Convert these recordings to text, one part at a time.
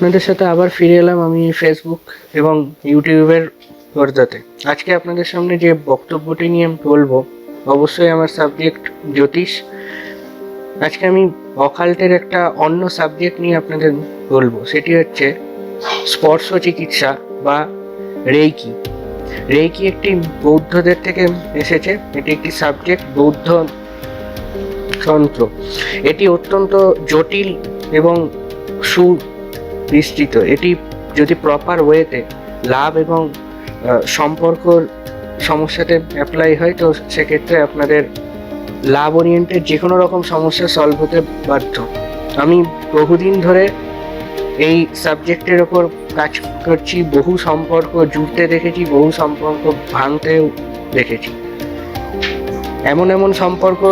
আপনাদের সাথে আবার ফিরে এলাম আমি ফেসবুক এবং ইউটিউবের পর্দাতে আজকে আপনাদের সামনে যে বক্তব্যটি নিয়ে আমি বলব, অবশ্যই আমার সাবজেক্ট জ্যোতিষ। আজকে আমি অকাল্টের একটা অন্য সাবজেক্ট নিয়ে আপনাদের বলব, সেটি হচ্ছে স্পর্শ চিকিৎসা বা রেইকি। রেইকি একটি বৌদ্ধদের থেকে এসেছে, এটি একটি সাবজেক্ট বৌদ্ধ তন্ত্র। এটি অত্যন্ত জটিল এবং সুবিস্তৃত এটি যদি প্রপার ওয়েতে লাভ এবং সম্পর্ক সমস্যাতে অ্যাপ্লাই হয়, তো সেক্ষেত্রে আপনাদের লাভ ওরিয়েন্টেড যে কোনো রকম সমস্যা সলভ হতে বাধ্য। আমি বহুদিন ধরে এই সাবজেক্টের ওপর কাজ করছি, বহু সম্পর্ক জুড়তে দেখেছি, বহু সম্পর্ক ভাঙতেও দেখেছি। এমন এমন সম্পর্ক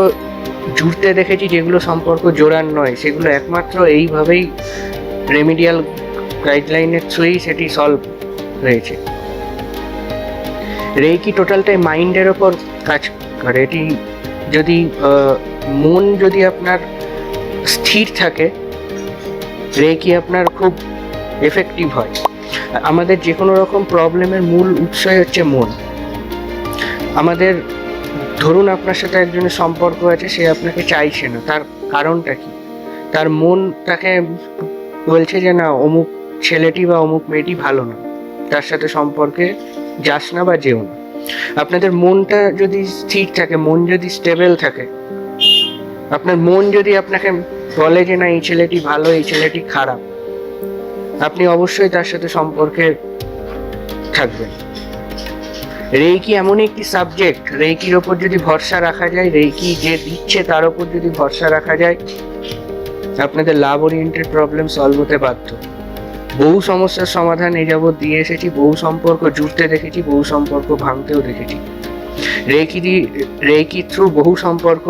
জুড়তে দেখেছি, যেগুলো সম্পর্ক জোড়ার নয়, সেগুলো একমাত্র এইভাবেই রেমিডিয়াল গাইডলাইনের থ্রুই সেটি সলভ হয়েছে। রেকি টোটালটাই মাইন্ডের ওপর কাজ করে। এটি যদি মন যদি আপনার স্থির থাকে রেকি আপনার খুব এফেক্টিভ হয়। আমাদের যে কোনো রকম প্রবলেমের মূল উৎসই হচ্ছে মন। আমাদের, ধরুন আপনার সাথে একজনের সম্পর্ক আছে, সে আপনাকে চাইছে না। তার কারণটা কি? তার মন তাকে বলছে যে, না, অমুক ছেলেটি বা অমুক মেয়েটি ভালো না। তার সাথে সম্পর্কে যাস না বা যেও না। আপনাদের মনটা যদি স্থির থাকে, মন যদি স্টেবল থাকে, আপনার মন যদি আপনাকে বলে যে, না, এই ছেলেটি ভালো, এই ছেলেটি খারাপ, আপনি অবশ্যই তার সাথে সম্পর্কে থাকবেন। রেইকি এমন একটি সাবজেক্ট রেইকির ওপর যদি ভরসা রাখা যায়, রেইকি যে দিচ্ছে তার ওপর যদি ভরসা রাখা যায় আপনাদের লাভ ওরিয়েন্টেড প্রবলেম সলভ হতে বাধ্য। বহু সমস্যার সমাধান এই যাবৎ দিয়ে এসেছি, বহু সম্পর্ক জুড়তে দেখেছি, বহু সম্পর্ক ভাঙতেও দেখেছি। রেকি রেকি থ্রু বহু সম্পর্ক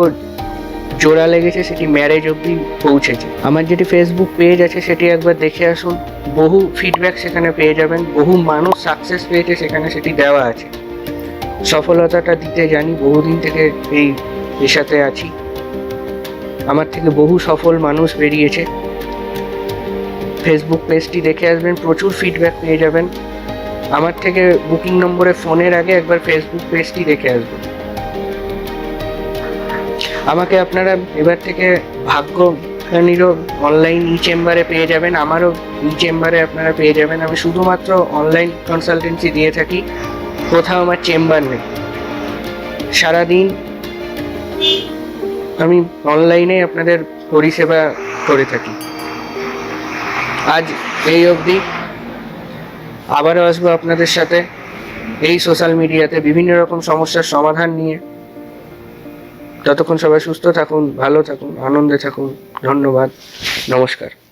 জোড়া লেগেছে, সেটি ম্যারেজ অবধি পৌঁছেছে। আমার যেটি ফেসবুক পেজ আছে, সেটি একবার দেখে আসুন। বহু ফিডব্যাক সেখানে পেয়ে যাবেন, বহু মানুষ সাকসেস পেয়েছে, সেখানে সেটি দেওয়া আছে। সফলতাটা দিতে জানি, বহুদিন থেকে এই পেশাতে আছি। আমার থেকে বহু সফল মানুষ বেরিয়েছে। ফেসবুক পেজটি দেখে আসবেন, প্রচুর ফিডব্যাক পেয়ে যাবেন। আমার থেকে বুকিং নম্বরে ফোনের আগে একবার ফেসবুক পেজটি দেখে আসবেন। আমাকে আপনারা এবার থেকে ভাগ্য অনলাইন ই চেম্বারে পেয়ে যাবেন, আমারও ই চেম্বারে আপনারা পেয়ে যাবেন। আমি শুধুমাত্র অনলাইন কনসালটেন্সি দিয়ে থাকি, কোথাও আমার চেম্বার নেই। সারাদিন আমি অনলাইনে আপনাদের পরিষেবা করে থাকি। আজ এই অবধি আবারও আসব আপনাদের সাথে এই সোশ্যাল মিডিয়াতে বিভিন্ন রকম সমস্যার সমাধান নিয়ে। যতক্ষণ সবাই সুস্থ থাকুন, ভালো থাকুন, আনন্দে থাকুন। ধন্যবাদ। নমস্কার।